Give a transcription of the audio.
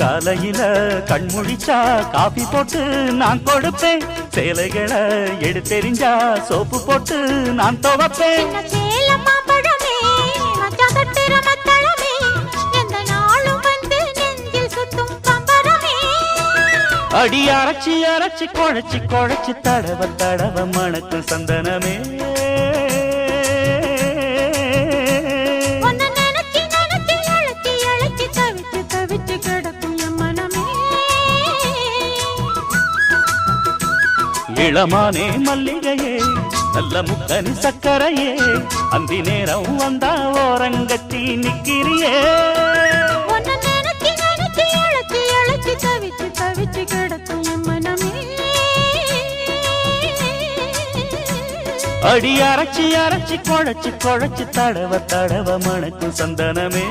காலையில கண்முழிச்சா காபி போட்டு நான் கொடுப்பேன். சேலைகளை எடுத்தெறிஞ்சா சோப்பு போட்டு நான் துவப்பேன். அடி அரைச்சி அரைச்சி குழைச்சி குழைச்சி தடவ தடவ மணக்கும் சந்தனமே. இளமானே மல்லிகையே நல்ல முக்கனி சக்கரையே அந்தி நேரம் வந்தா ஓரங்கட்டி நிக்கிறியே. தவிச்சு தவிச்சு கிடக்கும் மனமே. அடி அரைச்சி அரைச்சி குழைச்சி குழைச்சி தடவ தடவ மணக்கும் சந்தனமே.